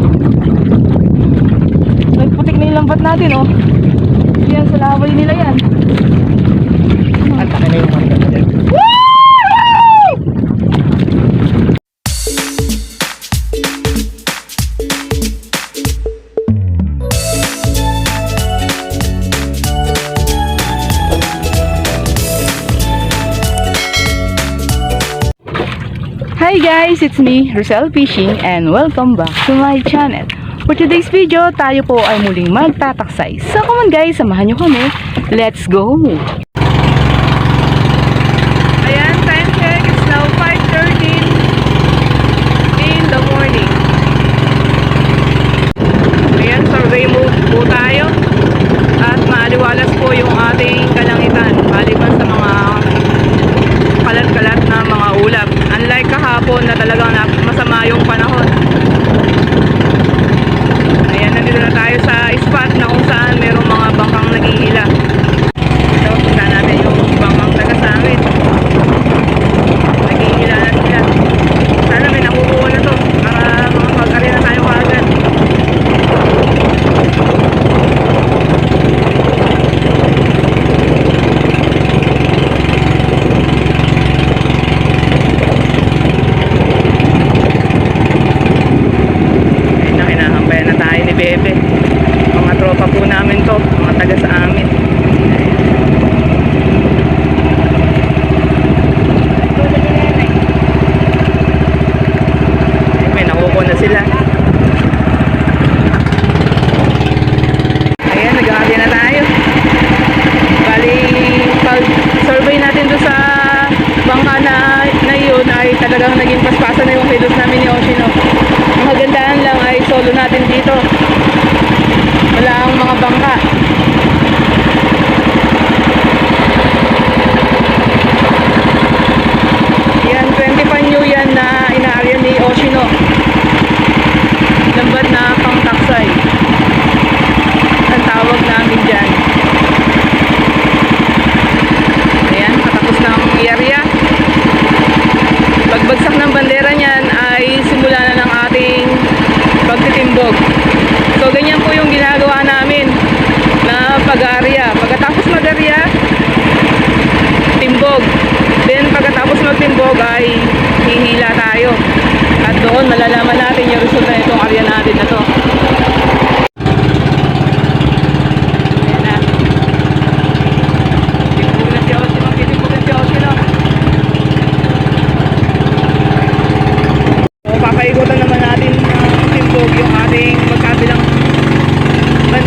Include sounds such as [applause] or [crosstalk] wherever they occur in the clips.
dito. Nagputik na yung lambat natin, oh. Yan, sa laway nila yan. Ang taki na yung mga guys, it's me, Rosel Fishing and welcome back to my channel. For today's video, tayo po ay muling magtataksay. So come on guys, samahan nyo kami. Let's go! Ayan, time check. It's now 5.13 in the morning. Ayan, survey mode po tayo. At maaliwalas po yung ating kalangitan. Maliban sa mga kalat-kalat na mga ulap. Kahapon na talagang masama yung panahon.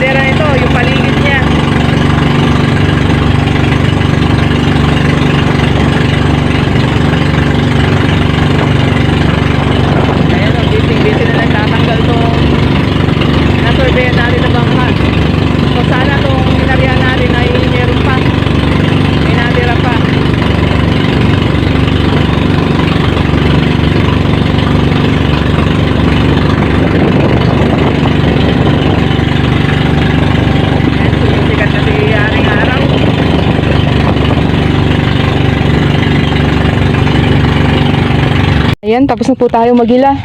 Bandera nito, yung paligid niya. Ayan o, busy-busy na nagtatanggal tong nasurveyan natin na bangka. So sana tong inarihan natin ay meron pa. May natira pa. Ayan, sumisikat na si Haring Araw. Ayan, tapos na po tayo magila.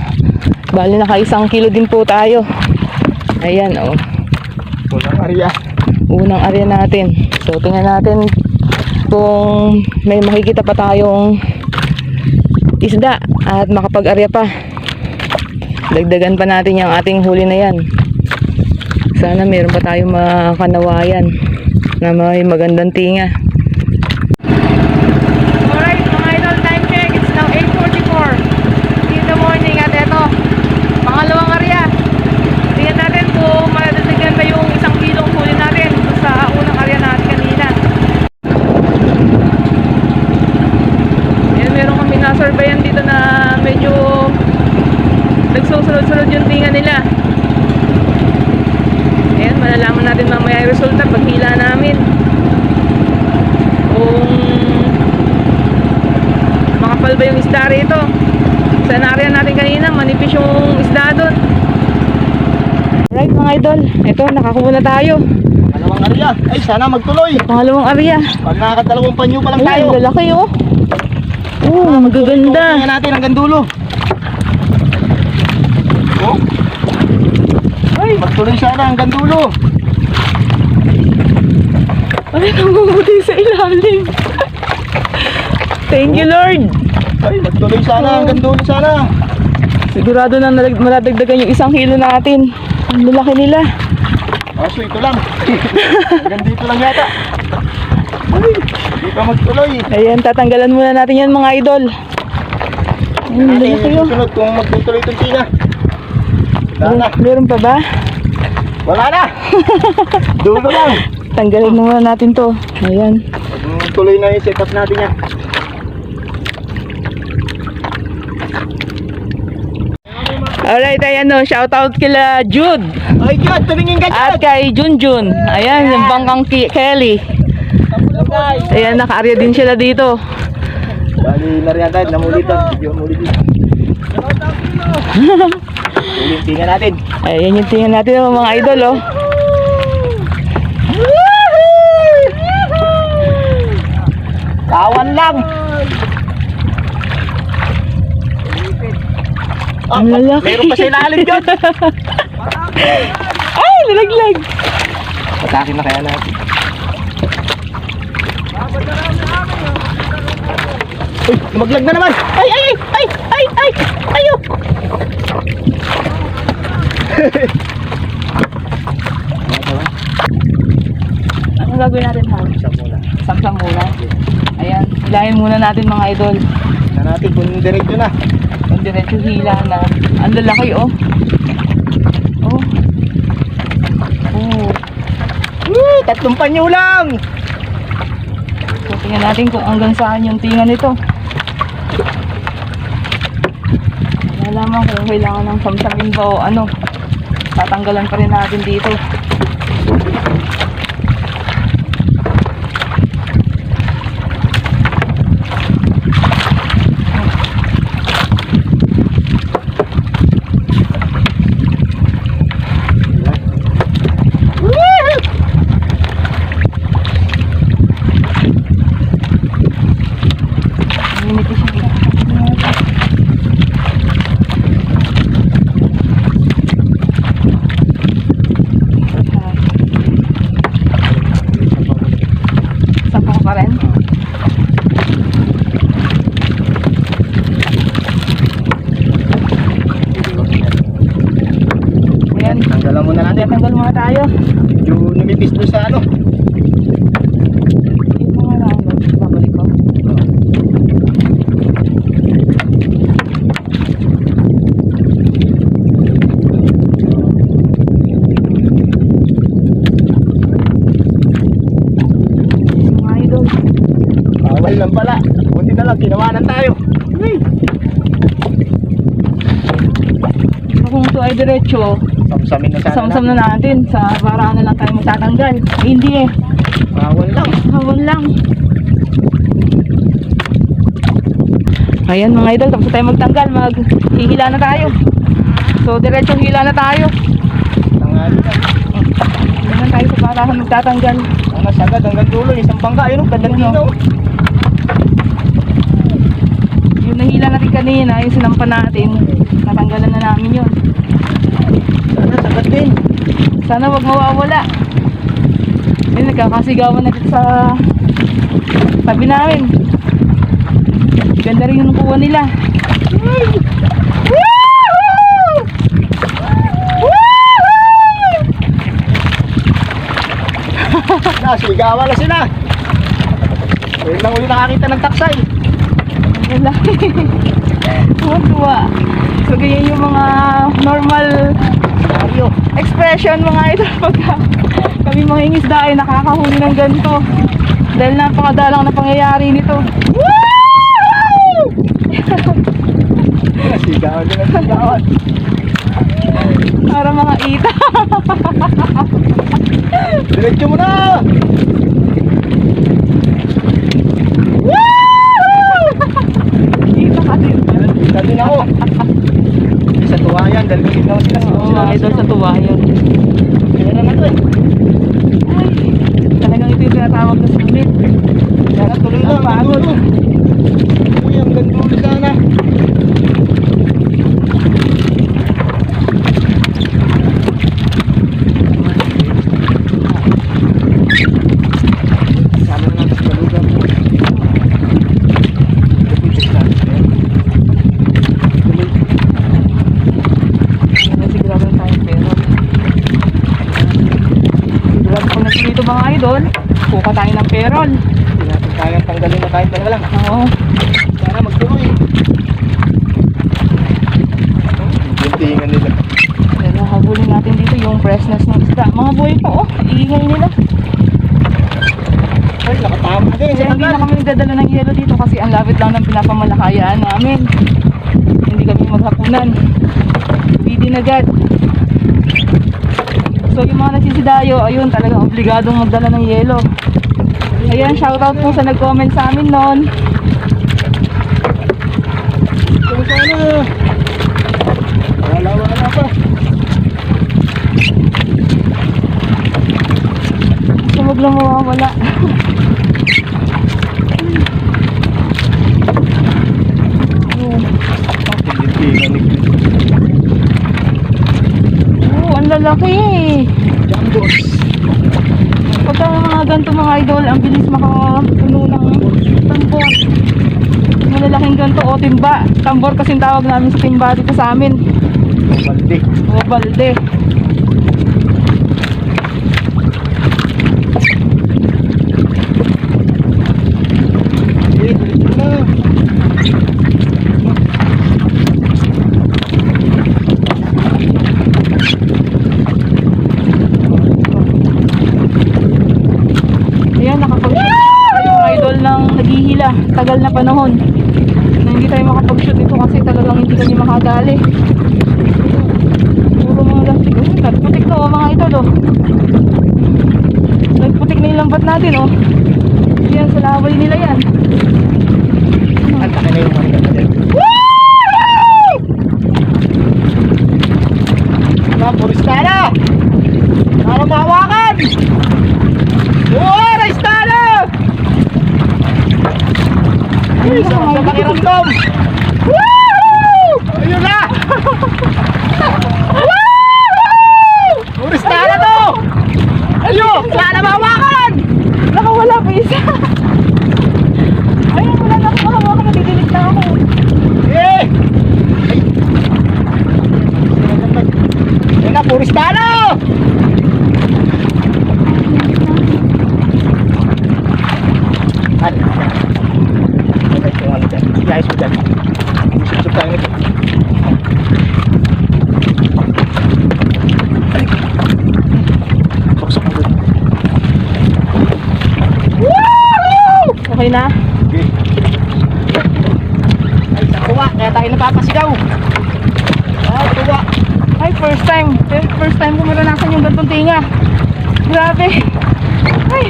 Bali, naka isang kilo din po tayo. Ayan, oh. Unang area. Unang area natin. So, tingnan natin kung may makikita pa tayong isda at makapag-area pa. Dagdagan pa natin yung ating huli na yan. Sana meron pa tayong makanawayan na may magandang tinga. Alright, mga idol, time check. It's now 8.44 in the morning at eto, pangalawang area. Tingnan natin kung madadagdagan pa yung isang kilong huli natin doon sa unang area natin kanina. Ayan, meron kami na-surveyan dito na medyo nagsusunod-sunod yung tinga nila. Ayan, malalaman natin mamaya yung resulta pag hila namin. Kung makapal ba yung isda rito. Sa area natin kanina, manipis yung isda doon. Alright mga idol, ito nakakuha na tayo. Dalawang area. Ay, sana magtuloy. Pangalawang area. Pag nakakadalawang panyo pa lang Ay, tayo. ang lalaki oh. Oo, magaganda. Tingnan natin hanggang dulo. Oh, Magtuloy sana hanggang dulo. Ay, namumuti sa ilalim. Thank you, Lord. Ay, magtuloy sana hanggang dulo sana. Sigurado na maladagdagan yung isang kilo natin. Ang lalaki nila. Kaso ito lang. hanggang dito lang yata. Ay, di pa magtuloy. Ayan, tatanggalan muna natin yan mga idol. Ayun, Ano lalaki yun. susunod kung magtutuloy itong tina? Wala na. Meron, pa ba? Wala na. [laughs] Dulo lang. Tanggalin muna natin to. Ayan. Tuloy na yung setup natin yan. Alright, ayan no. Shout out kila Jude. Ay, God, tumingin ka At kay Junjun. Ayan, yung bangkang Ki- Kelly. Ayan, naka-area din sila dito. Bali na rin tayo, namulit to. Video mulit dito. Ulit tingnan natin. Ayan yung tingnan natin oh, mga idol oh. Kawan lang. Ah, Ang lalaki. meron pa sa ilalim dyan. [laughs] Ay, nalaglag. Patakin na kaya natin. Uy, lumaglag na naman. Ay, ay, ay, ay, ay, ay, ayo. Ano gagawin natin ha? Isa muna. Samsam muna. Ayan, hilahin muna natin mga idol. Na natin kung diretso na. Yung diretso hila na. Ang lalaki oh. Oh. Oh. Woo, tatlong panyo lang. So, tingnan natin kung hanggang saan yung tinga nito. Nalaman kung kailangan ng samsamin ba o ano. Tatanggalan pa rin natin dito. Minit siya. Sampung pa rin? Ayan. Tanggalan muna natin. Tanggal muna tayo. Medyo numipis doon sa ano. Yung mga ano, babalik ko. Mga idol. Bawal lang pala. Buti na lang, kinawanan tayo. Uy, Kung ito ay diretso, Samsamin na sana. samsam na natin sa para na lang tayo magtatanggal. Eh, hindi eh. Bawal lang. Hawon lang. Ayan mga idol, tapos tayo magtanggal, maghihila na tayo. So diretso hila na tayo. Tangali na. Hindi na tayo sa parahan magtatanggal. Ang nasagad hanggang dulo, isang bangka. Ayun, ang gandang Ayun, dinaw. Yung nahila natin kanina, yung sinampa natin, natanggalan na namin yun. Sana sagad din. Sana wag mawawala. Ayun, nagkakasigawan na sa tabi namin. Ganda rin yung kuha nila. Nasigawan na sila. Ayun lang uli nakakita ng taksay. Ang laki. Tuwa. So, ganyan yung mga normal expression mga ito [laughs] pagka kami mga ingisda ay nakakahuli ng ganito. Dahil napakadalang na pangyayari nito. Nasigawan din ang sigawan. Para mga ita. [laughs] Diretso mo na! ita kasi. Dali na ako. Hindi sa tuwa yan, dahil kasi naman sila. Oo, idol sa tuwa yun. Kaya na to eh. Ay, talagang ito yung tinatawag na summit. Sana tuloy lang. Ang pagod. Uy, ang gandulo sana. Kuka tayo ng perol. Hindi natin kayang tanggalin na kahit dalawa lang. Oo. Sana magtuloy. Yung tingan nila. Pero habulin natin dito yung freshness ng isda. Mga buhay pa oh, iingay nila. Ay, nakatama din. Kaya hindi na kami nagdadala ng yelo dito kasi ang lapit lang ng pinapamalakayaan namin. Hindi kami maghapunan. Bidin agad. So yung mga nagsisidayo, ayun talagang obligadong magdala ng yelo. Ayan, shoutout po sa nag-comment sa amin noon. Kung sana. Wala, wala pa. So wag lang mawawala. Hindi tingan ni Oo, ang lalaki. Jambos. Pagka mga ganito mga idol, ang bilis makapuno ng tambor. Malalaking ganito o timba. Tambor kasing tawag namin sa timba dito sa amin. Balde. O balde. Eh, dito na. Ayan, nakapag-shoot tayo mga idol ng naghihila. Tagal na panahon. Na hindi tayo makapag-shoot ito kasi talagang hindi kami makadali. Puro mga lastik. Uy, nagputik na oh, mga idol oh. Nagputik na yung lambat natin oh. Yan, sa laway nila yan. Ang laki na yung mga puristana! Para mahawakan! Oo, Raistana! Ay, sarap sa pakiramdam! Woo! Ayun na! Woo! Puristana to! Ayun! Wala na mahawakan! Nakawala pa isa. Ayun, wala na akong mahawakan. Nadidilig na ako. Eh! Yan na, puristana! Ano? Ano ito ano dyan? Sige, ayos mo dyan. Susubsub tayo nito. Ay. Suksok mo dun. Okay na? Okay. Ay, tuwa. Kaya napapasigaw. Ay, tuwa. Ay, first time. Fir- First time ko maranasan yung gantong tinga. Grabe. Ay,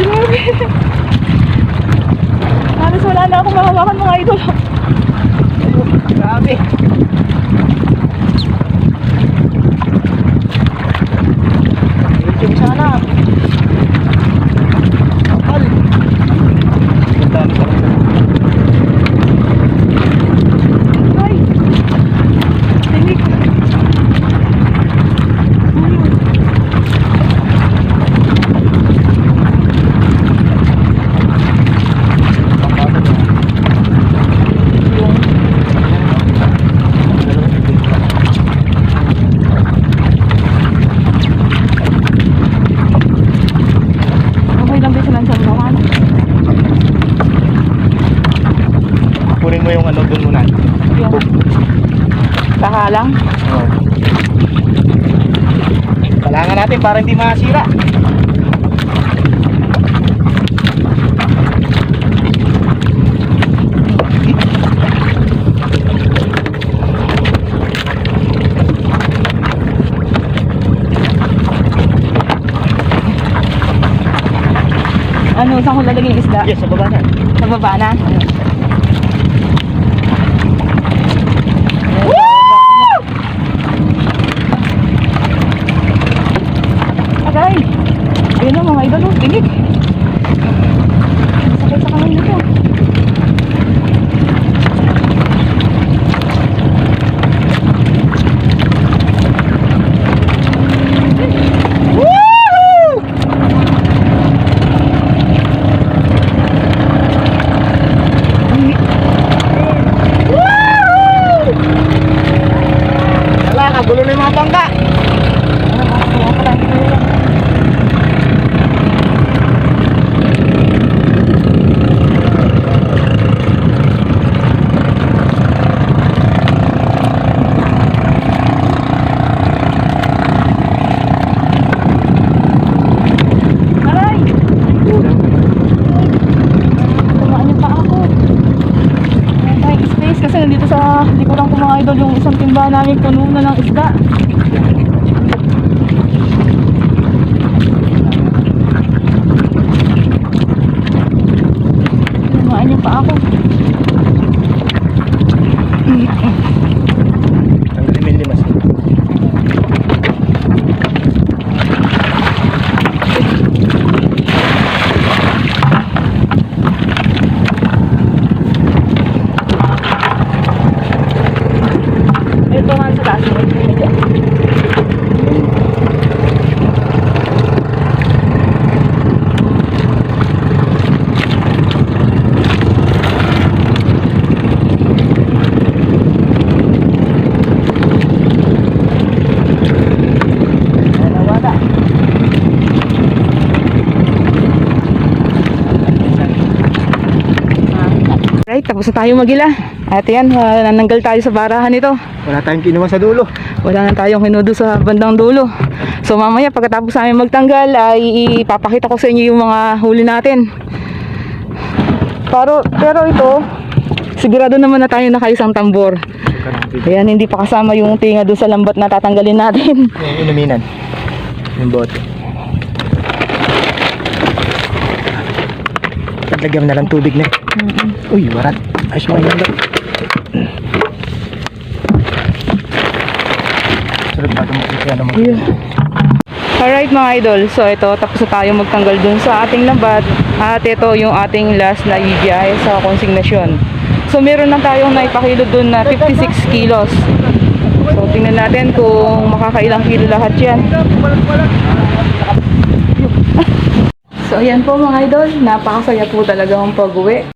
grabe. Halos wala na akong mahawakan mga idol. Grabe. YouTube sana. Kapal. Ganda ang sarap. Ay. Tinik. Okay lang din sa lansawan. Kunin mo yung ano dun muna. Yung saka lang. Oh. Kailangan natin para hindi masira. Ano, saan ko lalagay yung isda? Yes, sa baba na. Sa baba na? Agay! Ayun na mga idol, oh, tinig. Sakit sa kamay nito. Wala, kagulo na yung mga bangka. Ano, mga pala, hindi ko lang. Timba namin puno na ng isda. Lumaan niyo pa ako. Ang limil limas. Ito nga sa taas. Wala. Right, tapos na tayo magila. At yan, ah, nananggal tayo sa barahan ito. Wala tayong kinuha sa dulo. Wala na tayong hinudo sa bandang dulo. So mamaya pagkatapos namin magtanggal ay ipapakita ko sa inyo yung mga huli natin. Pero, pero ito, sigurado naman na tayo nakaisang tambor. Ayan, hindi pa kasama yung tinga doon sa lambat na tatanggalin natin. [laughs] Yung inuminan. Yung bote. Taglagyan mo na lang tubig na. Uy, warat. Ayos mo yung Sarap ba itong makikita naman? Yeah. Alright mga idol, so ito tapos na tayo magtanggal dun sa ating lambat at ito yung ating last na biyahe sa konsignasyon. So meron na tayong naipakilo dun na 56 kilos. So tingnan natin kung makakailang kilo lahat yan. [laughs] So ayan po mga idol, napakasaya po talaga ang pag-uwi.